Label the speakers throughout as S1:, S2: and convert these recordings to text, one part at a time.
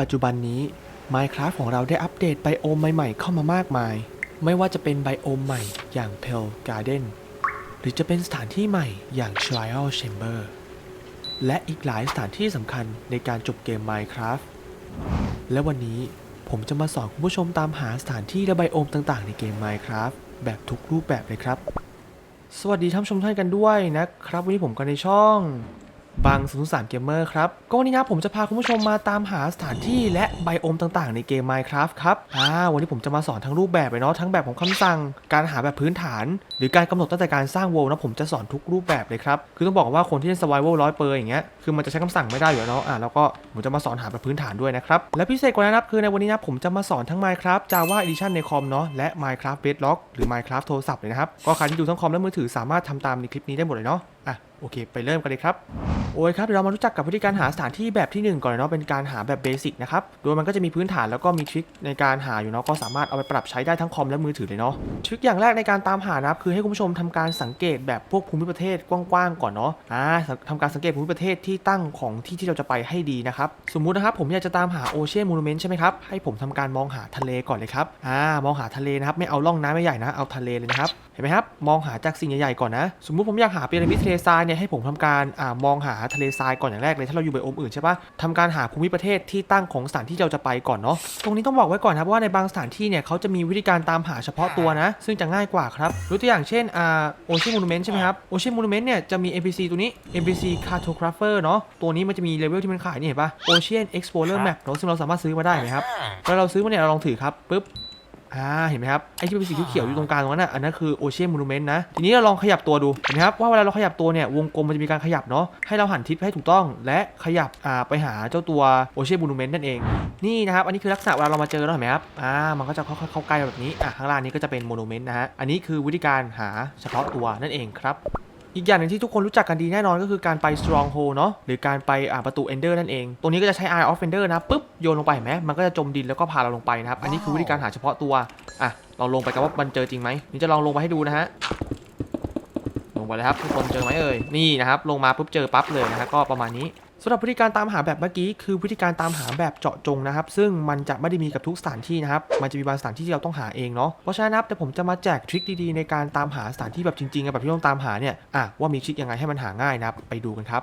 S1: ปัจจุบันนี้ Minecraft ของเราได้อัปเดตไบโอมใหม่ๆเข้ามามากมาย ไม่ว่าจะเป็นไบโอมใหม่อย่าง Pearl Garden หรือจะเป็นสถานที่ใหม่อย่าง Trial Chamber และอีกหลายสถานที่สำคัญในการจบเกม Minecraft และวันนี้ผมจะมาสอนคุณผู้ชมตามหาสถานที่และไบโอมต่างๆในเกม Minecraft แบบทุกรูปแบบเลยครับ สวัสดีท่านชมท่านกันด้วยนะครับ วันนี้ผมก็ในช่อง บางสุนสารเกมเมอร์ครับ ก็วันนี้นะผมจะพาคุณผู้ชมมาตามหาสถานที่และไบโอมต่างๆ ในเกม Minecraft ครับอ่าวันนี้ผมจะมาสอนทั้งรูปแบบเลยเนาะทั้งแบบของคำสั่ง การหาแบบพื้นฐาน หรือการกำหนดตั้งแต่การสร้างโวลนะผมจะสอนทุกรูปแบบเลยครับ คือต้องบอกว่าคนที่เล่น survival ร้อยเปอร์อย่างเงี้ยคือมันจะใช้คำสั่งไม่ได้อยู่แล้วเนาะอ่าแล้วก็ผมจะมาสอนหาแบบพื้นฐานด้วยนะครับและพิเศษกว่านั้นนะครับคือในวันนี้นะผมจะมาสอนทั้ง Minecraft Java Edition ในคอมเนาะและ Minecraft Bedrock หรือ Minecraft โทรศัพท์เลยนะครับก็ใครที่ดูทั้งคอมและมือถือสามารถทำตามในคลิปนี้ได้หมดเลยเนาะอะ โอเค ไปเริ่มกันเลยครับ โอ้ยครับเดี๋ยวเรามารู้จักกับวิธีการหาสถานที่แบบที่หนึ่งก่อนเนาะเป็นการหาแบบเบสิกนะครับ โดยมันก็จะมีพื้นฐานแล้วก็มีทริคในการหาอยู่เนาะก็สามารถเอาไปปรับใช้ได้ทั้งคอมและมือถือเลยเนาะทริคอย่างแรกในการตามหานะครับคือให้คุณผู้ชมทำการสังเกตแบบพวกภูมิประเทศกว้างๆก่อนเนาะอ่าทำการสังเกตภูมิประเทศที่ตั้งของที่ที่เราจะไปให้ดีนะครับสมมุตินะครับผมอยากจะตามหาโอเชียนมูนเมนต์ใช่ไหมครับให้ผมทำการมองหาทะเลก่อนเลยครับอ่ามองหาทะเลนะครับไม่เอาล่องน้ำไม่ใหญ่นะเอาทะเลเลยนะครับ เห็นไหมครับ มองหาจากสิ่งใหญ่ๆก่อนนะ สมมุติผมอยากหาพีระมิดทะเลทรายเนี่ยให้ผมทำการอ่ามองหาทะเลทรายก่อนอย่างแรกเลยถ้าเราอยู่ไบโอมอื่นใช่ปะทำการหาภูมิประเทศที่ตั้งของสถานที่เราจะไปก่อนเนาะตรงนี้ต้องบอกไว้ก่อนครับว่าในบางสถานที่เนี่ยเขาจะมีวิธีการตามหาเฉพาะตัวนะ ซึ่งจะง่ายกว่าครับยกตัวอย่างเช่นอ่าโอเชียนมูนเมนต์ใช่ไหมครับโอเชียนมูนเมนต์เนี่ยจะมี NPC ตัวนี้ NPC Cartographer เนาะตัวนี้มันจะมีเลเวลที่มันขายนี่เห็นปะ Ocean Explorer Map เนาะซึ่งเราสามารถซื้อมาได้ไหมครับเวลาเราซื้อมาเนี่ยเราลองถือครับปุ๊บ อ่าเห็นไหมครับไอ้ที่เป็นสีเขียวๆอยู่ตรงกลางตรงนั้นน่ะอันนั้นคือโอเชียนมูนูเมนต์นะทีนี้เราลองขยับตัวดูเห็นไหมครับว่าเวลาเราขยับตัวเนี่ยวงกลมมันจะมีการขยับเนาะให้เราหันทิศให้ถูกต้อง และขยับอ่าไปหาเจ้าตัวโอเชียนมูนูเมนต์นั่นเองนี่นะครับอันนี้คือลักษณะเวลาเรามาเจอแล้วเห็นไหมครับอ่ามันก็จะค่อยๆเข้าใกล้แบบนี้อะข้างล่างนี้ก็จะเป็นโมนูเมนต์นะฮะอันนี้คือวิธีการหาเฉพาะตัวนั่นเองครับ อีกอย่างหนึ่งที่ทุกคนรู้จักกันดีแน่นอนก็คือการไป stronghold เนาะหรือการไปอ่าประตู ender นั่นเอง ตรงนี้ก็จะใช้ eye of ender นะปุ๊บโยนลงไปเห็นไหมมันก็จะจมดินแล้วก็พาเราลงไปนะครับอันนี้คือวิธีการหาเฉพาะตัวอะเราลงไปกันว่ามันเจอจริงไหมนี่จะลองลงไปให้ดูนะฮะลงไปเลยครับทุกคนเจอไหมเอ่ยนี่นะครับลงมาปุ๊บเจอปั๊บเลยนะฮะก็ประมาณนี้สำหรับวิธีการตามหาแบบเมื่อกี้คือวิธีการตามหาแบบเจาะจงนะครับ ซึ่งมันจะไม่ได้มีกับทุกสถานที่นะครับ มันจะมีบางสถานที่ที่เราต้องหาเองเนาะเพราะฉะนั้นนะครับแต่ผมจะมาแจกทริคดีๆในการตามหาสถานที่แบบจริงๆแบบที่ต้องตามหาเนี่ยอะว่ามีทริคยังไงให้มันหาง่ายนะครับไปดูกันครับ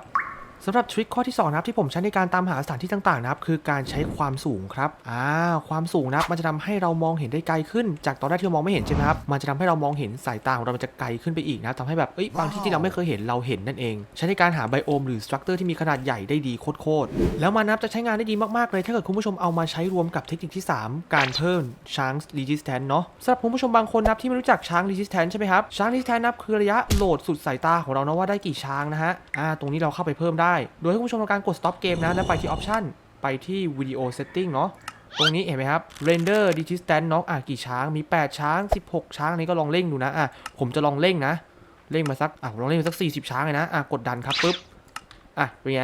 S1: สำหรับทริคข้อที่ 2 นะครับที่ผมใช้ในการตามหาสถานที่ต่างๆนะครับคือการใช้ความสูงครับอ่าความสูงนะครับมันจะทำให้เรามองเห็นได้ไกลขึ้น จากตอนแรกที่เรามองไม่เห็นใช่ไหมครับมันจะทำให้เรามองเห็นสายตาของเรามันจะไกลขึ้นไปอีกนะทำให้แบบเอ้ยบางที่ที่เราไม่เคยเห็นเราเห็นนั่นเอง ใช้ในการหาไบโอมหรือสตรัคเจอร์ที่มีขนาดใหญ่ได้ดีโคตรๆแล้วมันนะครับจะใช้งานได้ดีมากๆเลย ถ้าเกิดคุณผู้ชมเอามาใช้รวมกับเทคนิคที่ 3 การเพิ่มช้าง resistance เนาะสำหรับคุณผู้ชมบางคนนะครับที่ไม่รู้จักช้าง resistance ใช่ไหมครับช้าง resistance นะครับคือระยะโหลดสุดสายตาของเรานะว่าได้กี่ช้างนะฮะอ่าตรงนี้เราเข้าไปเพิ่มได้โดยให้คุณผู้ชมทำการกด stop game นะ แล้วไปที่ option ไปที่ video setting เนาะ ตรงนี้เห็นไหมครับ render distance เนาะอะกี่ช้าง มี 8 ช้าง 16 ช้างนี้ก็ลองเร่งดูนะ อะ ผมจะลองเร่งนะ เร่งมาสัก อะลองเร่งมาสัก 40 ช้างเลยนะ อะ กดดันครับปุ๊บ อะ เป็นไง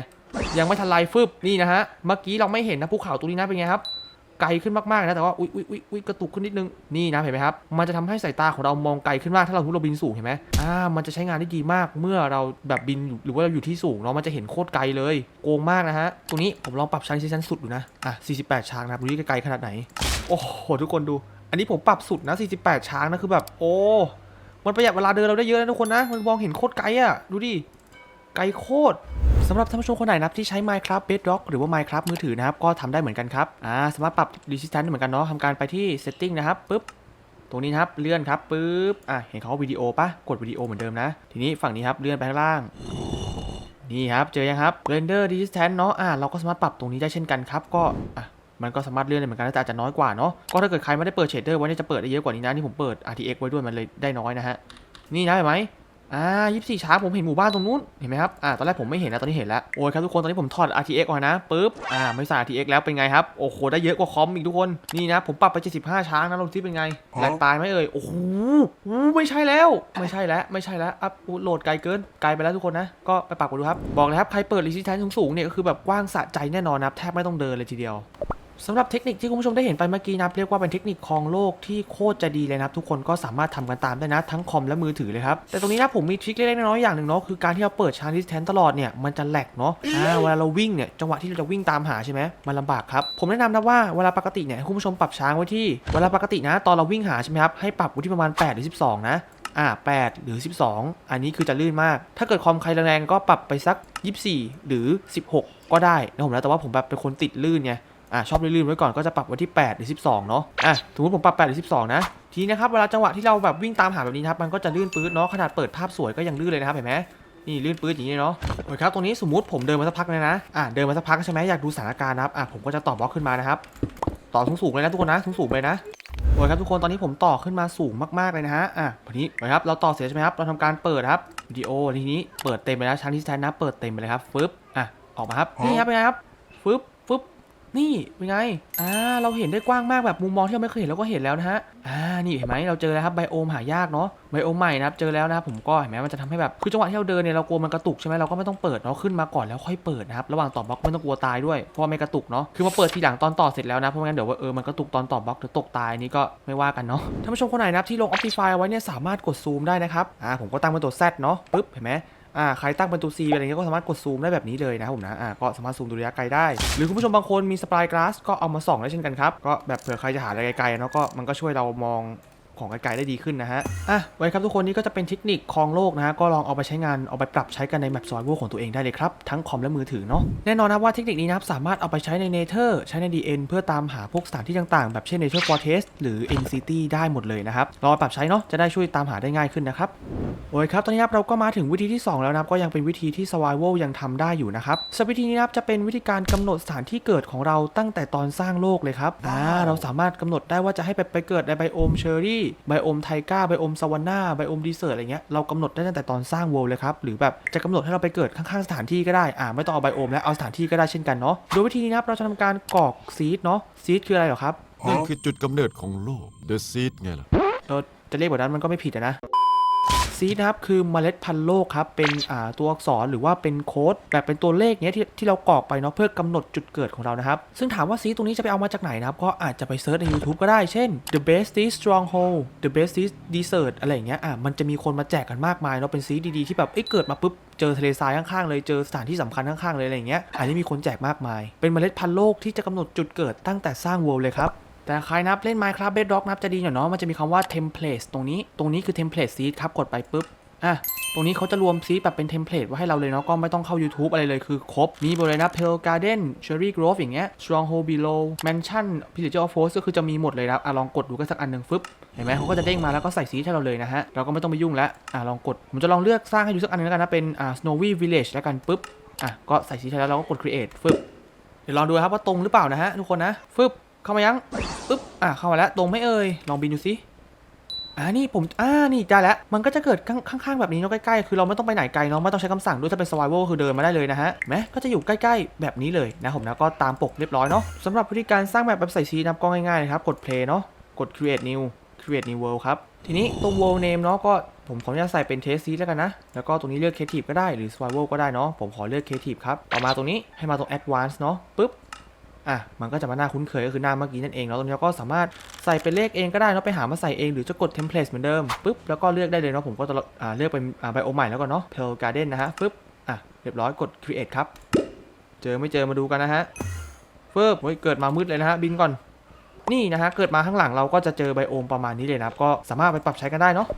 S1: ยังไม่ทันไรฟึบ นี่นะฮะ เมื่อกี้เราไม่เห็นนะภูเขาตรงนี้นะ เป็นไงครับ ไกลขึ้นมากๆนะแต่ว่าอุ๊ยอุ๊ยอุ๊ยอุ๊ยกระตุกขึ้นนิดนึงนี่นะเห็นไหมครับมันจะทำให้สายตาของเรามองไกลขึ้นมากถ้าเราทุเราบินสูงเห็นไหมอ่ามันจะใช้งานได้ดีมากเมื่อเราแบบบินหรือว่าเราอยู่ที่สูงเนาะมันจะเห็นโคตรไกลเลยโกงมากนะฮะตรงนี้ผมลองปรับชั้นที่ชั้นสุดดูนะอะ48ช้างนะครับดูที่ไกลขนาดไหนโอ้โหทุกคนดู อันนี้ผมปรับสุดนะ 48 ช้างนะคือแบบ โอ้มันประหยัดเวลาเดินเราได้เยอะนะทุกคนนะ มันมองเห็นโคตรไกลอะดูดิ ไกลโคตร สำหรับท่านผู้ชมคนไหนนะครับที่ใช้ Minecraft Bedrock หรือว่า Minecraft มือถือนะครับก็ทำได้เหมือนกันครับอ่าสามารถปรับ Resistance เหมือนกันเนาะทำการไปที่ Setting นะครับปุ๊บตรงนี้ครับเลื่อนครับปุ๊บอะเห็นเขาวิดีโอปะกดวิดีโอเหมือนเดิมนะ ทีนี้ฝั่งนี้ครับเลื่อนไปข้างล่างนี่ครับเจอยังครับ Render Distance เนาะอ่าเราก็สามารถปรับตรงนี้ได้เช่นกันครับก็อะมันก็สามารถเลื่อนได้เหมือนกันแต่อาจจะน้อยกว่าเนาะก็ถ้าเกิดใครไม่ได้เปิดเชดเดอร์ไว้เนี่ยจะเปิดได้เยอะกว่านี้นะนี่ผมเปิด RTX ไว้ด้วยมันเลยได้น้อยนะฮะนี่นะเห็นไหม อ่ายี่สี่ช้างผมเห็นหมู่บ้านตรงนู้น เห็นไหมครับ อ่า ตอนแรกผมไม่เห็นนะ ตอนนี้เห็นแล้ว โอ้ยครับทุกคน ตอนนี้ผมถอด RTX ออกนะปุ๊บ อ่า ไม่ใส่ RTX แล้วเป็นไงครับ โอ้โห ได้เยอะกว่าคอมอีกทุกคน นี่นะ ผมปรับไป 75 ช้างนะลองที่เป็นไงแหลกตายไหมเอ่ย โอ้โหอู้ไม่ใช่แล้ว ไม่ใช่แล้ว ไม่ใช่แล้ว อัพโหลดไกลเกิน ไกลไปแล้วทุกคนนะ ก็ไปปรับกันดูครับ บอกเลยครับ ใครเปิด resistance สูงๆเนี่ยก็คือแบบกว้างสะใจแน่นอนนะครับแทบไม่ต้องเดินเลยทีเดียว สำหรับเทคนิคที่คุณผู้ชมได้เห็นไปเมื่อกี้นับเรียกว่าเป็นเทคนิคครองโลกที่โคตรจะดีเลยนะทุกคนก็สามารถทำกันตามได้นะ ทั้งคอมและมือถือเลยครับ แต่ตรงนี้นะผมมีทริคเล็กๆน้อยๆอย่างหนึ่งเนาะคือการที่เราเปิดชาร์จดิสแทนตลอดเนี่ยมันจะแหลกเนาะอ่าเวลาเราวิ่งเนี่ยจังหวะที่เราจะวิ่งตามหาใช่ไหมมันลำบากครับผมแนะนำนะว่าเวลาปกติเนี่ยคุณผู้ชมปรับช้างไว้ที่เวลาปกตินะ ตอนเราวิ่งหาใช่ไหมครับให้ปรับไว้ที่ประมาณ8หรือ12 นะอ่า8หรือ 12 อันนี้คือจะลื่นมาก ถ้าเกิดคอมใครแรงๆก็ปรับไปสัก 24 หรือ 16 ก็ได้นะผมนะแต่ว่าผมแบบเป็นคนติดลื่นไง อ่าชอบลื่นๆไว้ก่อนก็จะปรับไว้ที่8หรือ12 เนาะอะสมมติผมปรับ8หรือ12 นะทีนี้นะครับเวลาจังหวะที่เราแบบวิ่งตามหาแบบนี้นะครับมันก็จะลื่นปื๊ดเนาะขนาดเปิดภาพสวยก็ยังลื่นเลยนะครับเห็นไหมนี่ลื่นปื๊ดอย่างนี้เนาะโอเคครับตรงนี้สมมติผมเดินมาสักพักเลยนะอะเดินมาสักพักใช่ไหมอยากดูสถานการณ์นะครับอะผมก็จะต่อบล็อกขึ้นมานะครับต่อสูงๆเลยนะทุกคนนะสูงๆเลยนะโอ้ยครับทุกคนตอนนี้ผมต่อขึ้นมาสูงมากๆเลยนะฮะอะทีนี้นะครับเราต่อเสร็จใช่ไหมครับเราทำการเปิดครับวิดีโอทีนี้เปิดเต็มไปแล้วชั้นที่แทนนะเปิดเต็มไปเลยครับฟึบอะออกมาครับนี่ครับเป็นไงครับฟึบ นี่เป็นไง อ่า เราเห็นได้กว้างมากแบบมุมมองที่เราไม่เคยเห็นเราก็เห็นแล้วนะฮะ อ่า นี่เห็นไหมเราเจอแล้วครับไบโอมหายากเนาะ ไบโอมใหม่นะครับ เจอแล้วนะครับผมก็เห็นไหมมันจะทำให้แบบ คือจังหวะที่เราเดินเนี่ยเรากลัวมันกระตุกใช่ไหมเราก็ไม่ต้องเปิดเนาะ ขึ้นมาก่อนแล้วค่อยเปิดนะครับ ระหว่างต่อบล็อกไม่ต้องกลัวตายด้วย เพราะว่าไม่กระตุกเนาะ คือมาเปิดทีหลังตอนต่อเสร็จแล้วนะ เพราะงั้นเดี๋ยวว่าเออ มันกระตุกตอนต่อบล็อกเดี๋ยวตกตายนี่ก็ไม่ว่ากันเนาะ ท่านผู้ชมคนไหนนะครับที่ลง Optify เอาไว้เนี่ยสามารถกดซูมได้นะครับ อ่า ผมก็ตั้งเป็นตัว Z เนาะปึ๊บเห็นไหม อ่าใครตั้งเป็นตัว C อะไรเงี้ยก็สามารถกดซูมได้แบบนี้เลยนะครับผมนะอ่าก็สามารถซูมดูระยะไกลได้ หรือคุณผู้ชมบางคนมีสปายกราสก็เอามาส่องได้เช่นกันครับก็แบบเผื่อใครจะหาอะไรไกลๆเนาะก็มันก็ช่วยเรามอง ของไกลๆได้ดีขึ้นนะฮะอะไว้ครับทุกคนนี่ก็จะเป็นเทคนิคครองโลกนะฮะก็ลองเอาไปใช้งานเอาไปปรับใช้กันในแมปซอยวัของตัวเองได้เลยครับทั้งคอมและมือถือเนาะแน่นอนนะว่าเทคนิคนี้นะครับสามารถเอาไปใช้ในเนเธอร์ใช้ใน DN เพื่อตามหาพวกสถานที่ต่างๆ แบบเช่น Nature Fortress หรือ NCT ได้หมดเลยนะครับลองปรับใช้เนาะจะได้ช่วยตามหาได้ง่ายขึ้นนะครับโอ้ยครับตอนนี้ครับเราก็มาถึงวิธีที่ 2 แล้วนะครับก็ยังเป็นวิธีที่ survival ยังทำได้อยู่นะครับสวิธีนี้นะครับจะเป็นวิธีการกำหนดสถานที่เกิดของเราตั้งแต่ตอนสร้างโลกเลยครับอ่าเราสามารถกำหนดได้ว่าจะให้ไปไปเกิดในไบโอมเชอรี่ไบโอมไทก้าไบโอมซาวาน่าไบโอมดีเซอร์อะไรเงี้ยเรากำหนดได้ตั้งแต่ตอนสร้างโวลเลยครับ หรือแบบจะกำหนดให้เราไปเกิดข้างๆสถานที่ก็ได้อ่าไม่ต้องเอาไบโอมแล้วเอาสถานที่ก็ได้เช่นกันเนาะโดยวิธีนี้นะครับเราจะทำการกรอกซีดเนาะซีดคืออะไรเหรอครับ
S2: นั่นคือจุดกำเนิดของโลก The Seed ไงล่ะ
S1: เออจะเรียกแบบนั้นมันก็ไม่ผิดอะนะ ซีนะครับคือเมล็ดพันธุ์โลกครับเป็นตัวอักษรหรือว่าเป็นโค้ดแบบเป็นตัวเลขเนี้ยที่ที่เรากรอกไปเนาะเพื่อกำหนดจุดเกิดของเรานะครับ ซึ่งถามว่าซีตรงนี้จะไปเอามาจากไหนนะครับ ก็อาจจะไปเซิร์ชใน YouTube ก็ได้เช่น the best is stronghold the best is desert อะไรอย่างเงี้ยอะมันจะมีคนมาแจกกันมากมายเนาะเป็นซีดีๆที่แบบเอ้ยเกิดมาปุ๊บเจอทะเลทรายข้างๆเลยเจอสถานที่สำคัญข้างๆเลยอะไรอย่างเงี้ยอันนี้มีคนแจกมากมาย เป็นเมล็ดพันธุ์โลกที่จะกำหนดจุดเกิดตั้งแต่สร้าง world เลยครับ แต่ใครนับเล่น Minecraft Bedrock นับจะดีหน่อยเนาะมันจะมีคำว่า template ตรงนี้ ตรงนี้คือ template seed ครับ กดไปปุ๊บ อะ ตรงนี้เขาจะรวมซีแบบเป็นเทมเพลตไว้ให้เราเลยเนาะ ก็ไม่ต้องเข้า YouTube อะไรเลยคือครบ มีหมดเลยนะ Pearl Garden Cherry Grove อย่างเงี้ย Stronghold Below Mansion Pillager of Force ก็คือจะมีหมดเลยนะอะลองกดดูกันสักอันหนึ่งฟึบ เห็นไหมเขาก็จะเด้งมาแล้วก็ใส่ซีให้เราเลยนะฮะ เราก็ไม่ต้องไปยุ่งแล้ว อะลองกด ผมจะลองเลือกสร้างให้ดูสักอันนึงแล้วกันนะเป็นอ่า Snowy Village แล้วกันปุ๊บ อะก็ใส่ซีให้แล้วเราก็กด create ฟึบเดี๋ยวลองดูครับว่าตรงหรือเปล่านะฮะทุกคนนะฟึบ เข้ามายังปึ๊บอะเข้ามาแล้วตรงไม่เอ่ยลองบินดูสิอ่านี่ผมอ่านี่ได้แล้วมันก็จะเกิดข้างข้างๆแบบนี้เนาะใกล้ๆคือเราไม่ต้องไปไหนไกลเนาะไม่ต้องใช้คำสั่งด้วยถ้าเป็น survival คือเดินมาได้เลยนะฮะเห็นไหมก็จะอยู่ใกล้ๆแบบนี้เลยนะผมนะก็ตามปกเรียบร้อยเนาะสำหรับวิธีการสร้างแบบแบบใส่ซีนับก็ง่ายๆเลยครับกด play เนาะกด create new create new world ครับทีนี้ตรง world name เนาะก็ผมขออนุญาตใส่เป็น test seed แล้วกันนะ แล้วก็ตรงนี้เลือก creative ก็ได้หรือ survival ก็ได้เนาะผมขอเลือก creative ครับต่อมาตรงนี้ให้มาตรง advanced เนาะปึ๊บ อะมันก็จะมาหน้าคุ้นเคยก็คือหน้าเมื่อกี้นั่นเองแล้วตรงนี้เราก็สามารถใส่เป็นเลขเองก็ได้เนาะไปหามาใส่เองหรือจะกดเทมเพลตเหมือนเดิมปุ๊บแล้วก็เลือกได้เลยเนาะผมก็จะเลือกเป็นไบโอใหม่แล้วก่อนเนาะ Pearl Garden นะฮะปุ๊บอะเรียบร้อยกด create ครับ เจอไม่เจอมาดูกันนะฮะเฟิบเฮ้ยเกิดมามืดเลยนะฮะบินก่อนนี่นะฮะเกิดมาข้างหลังเราก็จะเจอไบโอมประมาณนี้เลยนะครับก็สามารถไปปรับใช้กันได้เนาะ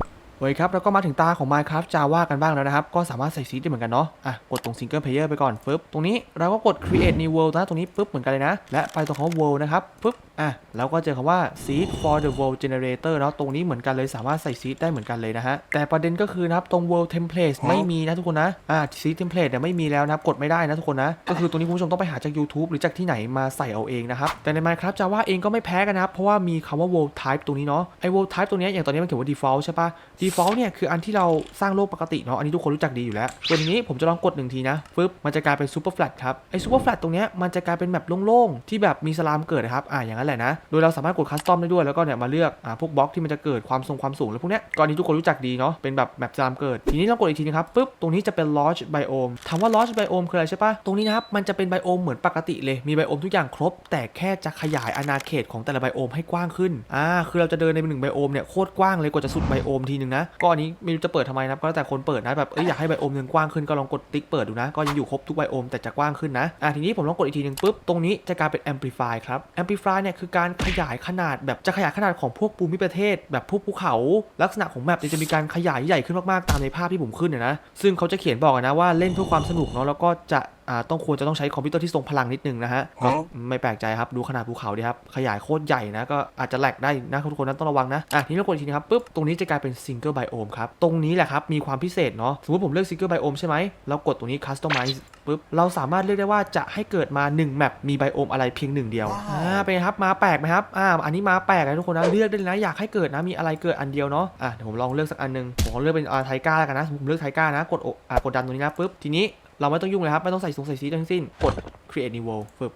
S1: เฮ้ยครับแล้วก็มาถึงตาของ Minecraft Java กันบ้างแล้วนะครับ ก็สามารถใส่ซีดได้เหมือนกันเนาะอะกดตรง Single Player ไปก่อนปึ๊บตรงนี้เราก็กด Create New World นะตรงนี้ปึ๊บเหมือนกันเลยนะ และไปตรงคำว่า World นะครับปึ๊บอะแล้วก็เจอคำว่า Seed for the World Generator เนาะตรงนี้เหมือนกันเลยสามารถใส่ซีดได้เหมือนกันเลยนะฮะแต่ประเด็นก็คือนะครับตรง World Template ไม่มีนะทุกคนนะอะ Seed Template เนี่ยไม่มีแล้วนะครับกดไม่ได้นะทุกคนนะก็คือตรงนี้คุณผู้ชมต้องไปหาจาก YouTube หรือจากที่ไหนมาใส่เอาเองนะครับแต่ใน Minecraft Java เองก็ไม่แพ้กันนะครับเพราะว่ามีคำว่า World Type ตรงนี้เนาะไอ้ World Type ตรงเนี้ยอย่างตอนนี้มันเขียนว่า default ใช่ปะ default default เนี่ยคืออันที่เราสร้างโลกปกติเนาะอันนี้ทุกคนรู้จักดีอยู่แล้วส่วนนี้ผมจะลองกดหนึ่งทีนะฟึบมันจะกลายเป็น super flat ครับไอ้ super flat ตรงเนี้ยมันจะกลายเป็นแบบโล่งๆที่แบบมีสลามเกิดนะครับอ่าอย่างนั้นแหละนะโดยเราสามารถกดคัสตอมได้ด้วยแล้วก็เนี่ยมาเลือกอ่าพวกบล็อกที่มันจะเกิดความทรงความสูงแล้วพวกเนี้ยก่อนนี้ทุกคนรู้จักดีเนาะเป็นแบบแบบสลามเกิด ทีนี้เรากดอีกทีนะครับปึ๊บตรงนี้จะเป็น large biome ถามว่า large biome คืออะไรใช่ปะตรงนี้นะครับมันจะเป็นไบโอมเหมือนปกติเลยมีไบโอมทุกอย่างครบ แต่แค่จะขยายอาณาเขตของแต่ละไบโอมให้กว้างขึ้นอ่าคือเราจะเดินในหนึ่งไบโอมเนี่ยโคตรกว้างเลยกว่าจะสุดไบโอมทีนึงนะก็อันนี้ไม่รู้จะเปิดทำไมนะก็แล้วแต่คนเปิดนะแบบเอ้ยอยากให้ไบโอมหนึ่งกว้างขึ้นก็ลองกดติ๊กเปิดดูนะ ก็ยังอยู่ครบทุกไบโอมแต่จะกว้างขึ้นนะอ่าทีนี้ผมลองกดอีกทีหนึ่งปุ๊บตรงนี้จะกลายเป็น amplify ครับ amplify เนี่ยคือการขยายขนาดแบบจะขยายขนาดของพวกภูมิประเทศ แบบพวกภูเขา ลักษณะของแมปจะมีการขยายใหญ่ขึ้นมากๆตามในภาพที่ผมขึ้นเนี่ยนะซึ่งเขาจะเขียนบอกนะว่าเล่นเพื่อความสนุกเนาะแล้วก็จะต้องควรจะต้องใช้คอมพิวเตอร์ที่ทรงพลังนิดนึงนะฮะก็ไม่แปลกใจครับดูขนาดภูเขาดีครับ ขยายโคตรใหญ่นะก็อาจจะแหลกได้นะทุกคนนั้นต้องระวังนะ อะทีนี้เรากดอีกทีนะครับปุ๊บตรงนี้จะกลายเป็นซิงเกิลไบโอมครับ ตรงนี้แหละครับมีความพิเศษเนาะสมมติผมเลือกซิงเกิลไบโอมใช่ไหมเรากดตรงนี้ customize ปุ๊บเราสามารถเลือกได้ว่าจะให้เกิดมา1แมปมีไบโอมอะไรเพียงหนึ่งเดียวอ่าเป็นไงครับมาแปลกไหมครับอ่าอันนี้มาแปลกนะทุกคนนะเลือกได้เลยนะอยากให้เกิดนะมีอะไรเกิดอันเดียวเนาะอะเดี๋ยวผมลองเลือกสักอันหนึงผมขอเลือกเป็นอ่าไทก้าแล้วกันนะผมเลือกไทก้านะกดโออ่ากดดันตรงนี้นะปุ๊บทีนี้ เราไม่ต้องยุ่งเลยครับ ไม่ต้องใส่สูงใส่สีทั้งสิ้น กด create new world ฟึบ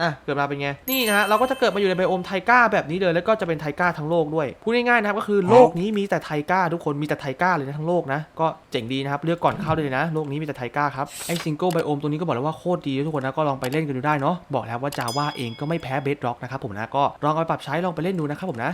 S1: อะเกิดมาเป็นไง นี่นะฮะเราก็จะเกิดมาอยู่ในไบโอมไทก้าแบบนี้เลยแล้วก็จะเป็นไทก้าทั้งโลกด้วยพูดง่ายๆนะครับก็คือโลกนี้มีแต่ไทก้าทุกคนมีแต่ไทก้าเลยนะทั้งโลกนะก็เจ๋งดีนะครับเลือกก่อนเข้าได้เลยนะโลกนี้มีแต่ไทก้าครับไอซิงเกิลไบโอมตัวนี้ก็บอกแล้วว่าโคตรดีทุกคนนะก็ลองไปเล่นกันดูได้เนาะบอกแล้วว่าจาว่าเองก็ไม่แพ้เบสร็อกนะครับผมนะก็ลองเอาไปปรับใช้ลองไปเล่นดูนะครับผมนะ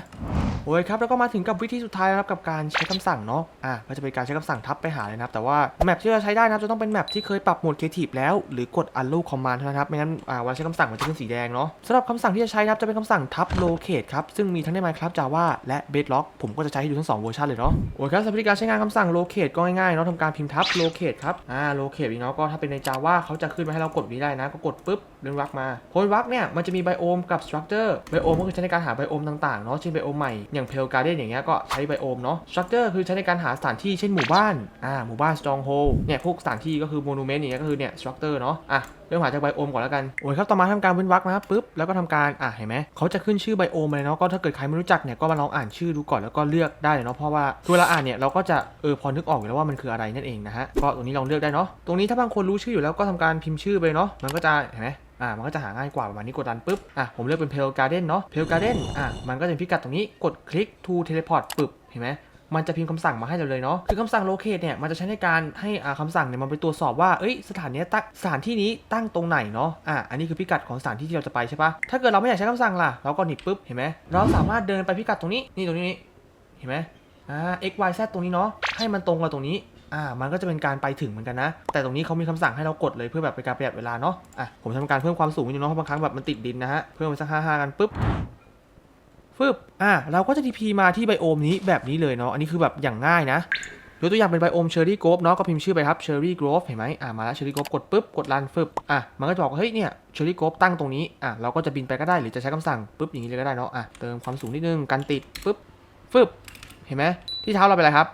S1: โอ้ยครับแล้วก็มาถึงกับวิธีสุดท้ายนะครับกับการใช้คำสั่งเนาะอะก็จะเป็นการใช้คำสั่งทับไปหาเลยนะครับแต่ว่าแมปที่เราใช้ได้นะครับจะต้องเป็นแมปที่เคยปรับโหมด Creative แล้วหรือกด Unlock Command เท่านั้นครับไม่งั้นอ่าเวลาใช้คำสั่งมันจะขึ้นสีแดงเนาะสำหรับคำสั่งที่จะใช้ครับจะเป็นคำสั่งทับ locate ครับซึ่งมีทั้งใน Minecraft Java และ Bedrock ผมก็จะใช้ให้ดูทั้งสองเวอร์ชันเลยเนาะโอ้ยครับสำหรับการใช้งานคำสั่ง locate ก็ง่ายๆเนาะทำการพิมพ์ทับ locate ครับอ่า locate อีกเนาะก็ถ้าเป็นใน Java เขาจะขึ้นมาให้เรากดนี้ได้นะ ก็กดปุ๊บเรื่องวักมาโพยวักเนี่ยมันจะมีไบโอมกับ structure ไบโอมก็คือใช้ในการหาไบโอมต่างๆเนาะเช่นไบโอมใหม่อย่าง Pale Garden อย่างเงี้ยก็ใช้ไบโอมเนาะ structure คือใช้ในการหาสถานที่เช่นหมู่บ้านอ่าหมู่บ้าน stronghold เนี่ยพวกสถานที่ก็คือ monument อย่างเงี้ยก็คือเนี่ย structure เนาะอะ เริ่มหาจากไบโอมก่อนแล้วกันโอ้ยครับต่อมาทำการเว้นวรรคนะครับปุ๊บแล้วก็ทำการอะเห็นไหมเขาจะขึ้นชื่อไบโอมเลยเนาะก็ถ้าเกิดใครไม่รู้จักเนี่ยก็มาลองอ่านชื่อดูก่อนแล้วก็เลือกได้เนาะเพราะว่าเวลาอ่านเนี่ยเราก็จะเออพอนึกออกอยู่แล้วว่ามันคืออะไรนั่นเองนะฮะก็ตรงนี้ลองเลือกได้เนาะตรงนี้ถ้าบางคนรู้ชื่ออยู่แล้วก็ทำการพิมพ์ชื่อไปเนาะมันก็จะเห็นไหมอ่ามันก็จะหาง่ายกว่าประมาณนี้กดดันปุ๊บอะผมเลือกเป็น Pale Garden เนาะ Pale Garden อะมันก็จะพิกัดตรงนี้กดคลิก to teleport ปึ๊บเห็นไหม มันจะพิมพ์คำสั่งมาให้เราเลยเนาะคือคำสั่ง locate เนี่ยมันจะใช้ในการให้อ่าคำสั่งเนี่ยมันไปตรวจสอบว่าเอ้ยสถานนี้ตั้งสถานที่นี้ตั้งตรงไหนเนาะอะอันนี้คือพิกัดของสถานที่ที่เราจะไปใช่ปะถ้าเกิดเราไม่อยากใช้คำสั่งล่ะเราก็หนีปุ๊บเห็นไหมเราสามารถเดินไปพิกัดตรงนี้นี่ตรงนี้เห็นไหมอ่า x y z ตรงนี้เนาะให้มันตรงกับตรงนี้อ่ามันก็จะเป็นการไปถึงเหมือนกันนะ แต่ตรงนี้เขามีคำสั่งให้เรากดเลยเพื่อแบบเป็นการประหยัดเวลาเนาะอะผมทำการเพิ่มความสูงนิดนึงเนาะเพราะบางครั้งแบบมันติดดินนะฮะเพิ่มไปสักห้าห้ากันปุ๊บ ฟึบอะเราก็จะ TP มาที่ไบโอมนี้แบบนี้เลยเนาะอันนี้คือแบบอย่างง่ายนะยกตัวอย่างเป็นไบโอมเชอร์รี่โกฟเนาะก็พิมพ์ชื่อไปครับเชอร์รี่โกฟเห็นไหมอะมาแล้วเชอร์รี่โกฟกดปุ๊บกดรันฟึบอะมันก็จะบอกว่าเฮ้ยเนี่ยเชอร์รี่โกฟตั้งตรงนี้อะเราก็จะบินไปก็ได้หรือจะใช้คำสั่งปุ๊บอย่างนี้เลยก็ได้เนาะอะเติมความสูงนิดนึงกันติดปุ๊บฟึบเห็นไหมที่เท้าเราเป็นอะไรครับ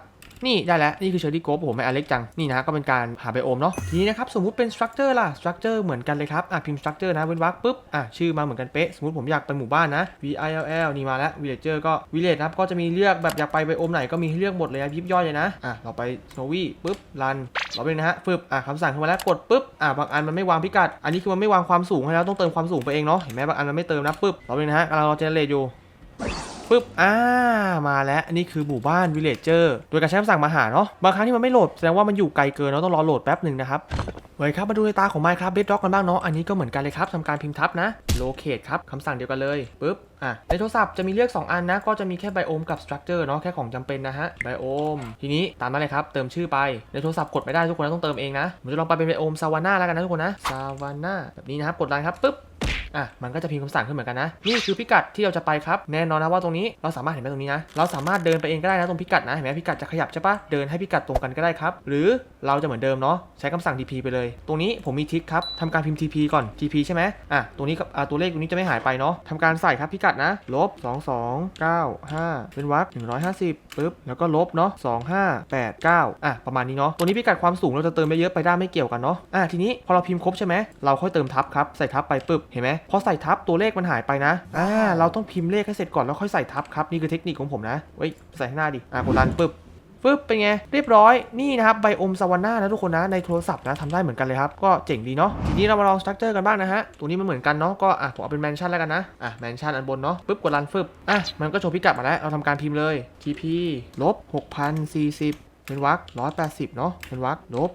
S1: นี่ได้แล้ว นี่คือเชอร์รี่โกฟผมไม่อเล็กจัง นี่นะก็เป็นการหาไบโอมเนาะทีนี้นะครับสมมุติเป็นสตรัคเจอร์ล่ะสตรัคเจอร์เหมือนกันเลยครับอะพิมพ์สตรัคเจอร์นะเว้นวรรคปุ๊บอะชื่อมาเหมือนกันเป๊ะสมมติผมอยากไปหมู่บ้านนะ V I L L นี่มาแล้ว villager ก็ village นะครับก็จะมีเลือกแบบอยากไปไบโอมไหนก็มีให้เลือกหมดเลยนะยิบย่อยเลยนะอะเราไป snowy ปุ๊บ run เราไปนะฮะฟึบอะคำสั่งเข้ามาแล้วกดปุ๊บอะบางอันมันไม่วางพิกัด อันนี้คือมันไม่วางความสูงให้แล้วต้องเติมความสูงไปเองเนาะเห็นไหมบางอันมันไม่เติมนะปุ๊บเราไปนะฮะกำลังรอเจเนเรตอยู่ ปึ๊บอ่ามาแล้วนนี้คือหมู่บ้าน villager โดยการใช้คำสั่งมาหาเนาะบางครั้งที่มันไม่โหลดแสดงว่ามันอยู่ไกลเกินเนาะต้องรอโหลดแป๊บหนึ่งนะครับเฮ้ยครับมาดูในตาของ Minecraft Bedrock กันบ้างเนาะอันนี้ก็เหมือนกันเลยครับทำการพิมพ์ทับนะ locate ครับคำสั่งเดียวกันเลยปึ๊บอะในโทรศัพท์จะมีเลือก 2 อันนะ ก็จะมีแค่ biome กับ structure เนาะแค่ของจำเป็นนะฮะ biome ทีนี้ตามนั้นเลยครับ เติมชื่อไป ในโทรศัพท์กดไม่ได้ทุกคนนะต้องเติมเองนะผมจะลองไปเป็น biome savanna แล้วกันนะทุกคนนะ savanna แบบนี้นะครับกดรันครับปึ๊บ อะมันก็จะพิมพ์คำสั่งขึ้นเหมือนกันนะ นี่คือพิกัดที่เราจะไปครับ แน่นอนนะว่าตรงนี้เราสามารถเห็นไหมตรงนี้นะ เราสามารถเดินไปเองก็ได้นะตรงพิกัดนะเห็นไหมพิกัดจะขยับใช่ปะเดินให้พิกัดตรงกันก็ได้ครับ หรือเราจะเหมือนเดิมเนาะใช้คำสั่ง TP ไปเลย ตรงนี้ผมมีทริคครับทำการพิมพ์ TP ก่อน TP ใช่ไหมอะตรงนี้กับตัวเลขตรงนี้จะไม่หายไปเนาะทำการใส่ครับพิกัดนะลบ2 2 9 5 เป็นวรรค150ปึ๊บแล้วก็ลบเนาะ2 5 8 9อะประมาณนี้เนาะตัวนี้พิกัดความสูงเราจะเติมไปเยอะไปได้ไม่เกี่ยวกันเนาะอะทีนี้พอเราพิมพ์ครบใช่ไหมเราค่อยเติมทับครับใส่ทับไปปึ๊บเห็นไหมพอใส่ทับตัวเลขมันหายไปนะอ่าเราต้องพิมพ์เลขให้เสร็จก่อนแล้วค่อยใส่ทับครับนี่คือเทคนิคของผมนะเว้ยใส่ข้างหน้าดิอ่ากดรันปึ๊บปึ๊บเป็นไงเรียบร้อยนี่นะครับไบโอมซาวาน่านะทุกคนนะในโทรศัพท์นะทำได้เหมือนกันเลยครับ ก็เจ๋งดีเนาะทีนี้เรามาลองสตรัคเจอร์กันบ้างนะฮะตัวนี้มันเหมือนกันเนาะก็อะผมเอาเป็นแมนชั่นแล้วกันนะอะแมนชั่นอันบนเนาะปึ๊บกดรันฟึบอะมันก็โชว์พิกัดมาแล้วเราทำการพิมพ์เลย TP ลบ6,040เป็นวรรค180เนาะเป็นวรรคลบ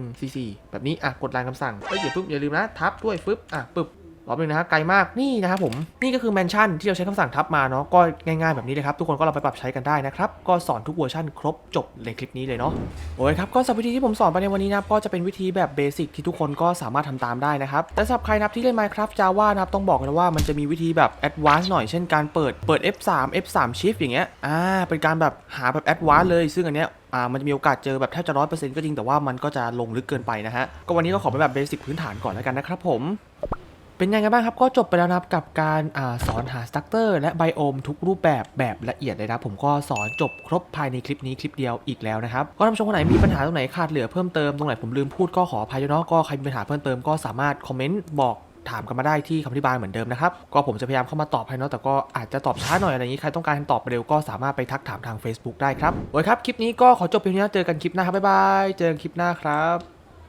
S1: 3144แบบนี้ อะ กดรันคำสั่งเอ้ยอย่าปึ๊บอย่าลืมนะ ทับด้วยฟึบอะปึ๊บ รอบนึงนะฮะไกลมากนี่นะครับผมนี่ก็คือแมนชั่นที่เราใช้คำสั่งทับมาเนาะก็ง่ายๆแบบนี้เลยครับทุกคนก็เราไปปรับใช้กันได้นะครับก็สอนทุกเวอร์ชันครบจบในคลิปนี้เลยเนาะโอเคครับก็สำหรับวิธีที่ผมสอนไปในวันนี้นะก็จะเป็นวิธีแบบเบสิกที่ทุกคนก็สามารถทำตามได้นะครับแต่สำหรับใครนับที่เล่น Minecraft Java นะครับต้องบอกกันว่ามันจะมีวิธีแบบแอดวานซ์หน่อยเช่นการเปิดเปิด F3 F3 Shift อย่างเงี้ยอ่าเป็นการแบบหาแบบแอดวานซ์เลย ซึ่งอันเนี้ยอ่ามันจะมีโอกาสเจอแบบแทบจะร้อยเปอร์เซ็นต์ก็จริงแต่ว่ามันก็จะลงลึกเกินไปนะฮะก็วันนี้ก็ขอเป็นแบบเบสิกพื้นฐานก่อนแล้วกันนะครับผม เป็นยังไงบ้างครับ ก็จบไปแล้วนะครับกับการอาสอนหาสตั๊กเตอร์และไบโอมทุกรูปแบบแบบละเอียดเลยนะผมก็สอนจบครบภายในคลิปนี้คลิปเดียวอีกแล้วนะครับก็ท่านผู้ชมคนไหนมีปัญหาตรงไหนขาดเหลือเพิ่มเติมตรงไหนผมลืมพูดก็ขออภัยเนาะก็ใครมีปัญหาเพิ่มเติมก็สามารถคอมเมนต์บอกถามกันมาได้ที่คำอธิบายเหมือนเดิมนะครับ ก็ผมจะพยายามเข้ามาตอบให้เนาะแต่ก็อาจจะตอบช้าหน่อยอะไรอย่างนี้ ใครต้องการคำตอบเร็วก็สามารถไปทักถามทาง Facebook ได้ครับโอเคครับ คลิปนี้ก็ขอจบเพียงเท่านี้เจอกันคลิปหน้าครับ บ๊ายบาย เจอกันคลิปหน้าครับ